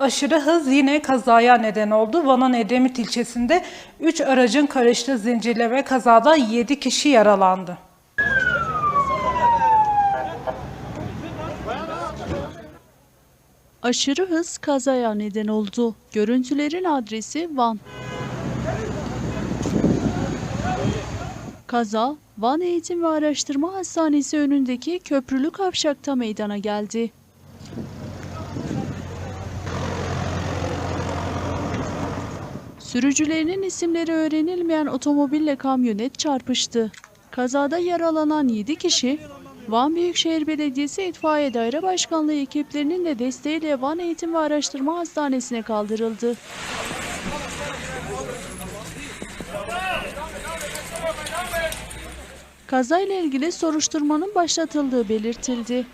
Aşırı hız yine kazaya neden oldu. Van'ın Edremit ilçesinde 3 aracın karıştığı zincirleme kazada 7 kişi yaralandı. Aşırı hız kazaya neden oldu. Görüntülerin adresi Van. Kaza, Van Eğitim ve Araştırma Hastanesi önündeki köprülü kavşakta meydana geldi. Sürücülerinin isimleri öğrenilmeyen otomobille kamyonet çarpıştı. Kazada yaralanan 7 kişi, Van Büyükşehir Belediyesi İtfaiye Daire Başkanlığı ekiplerinin de desteğiyle Van Eğitim ve Araştırma Hastanesi'ne kaldırıldı. Kazayla ilgili soruşturmanın başlatıldığı belirtildi.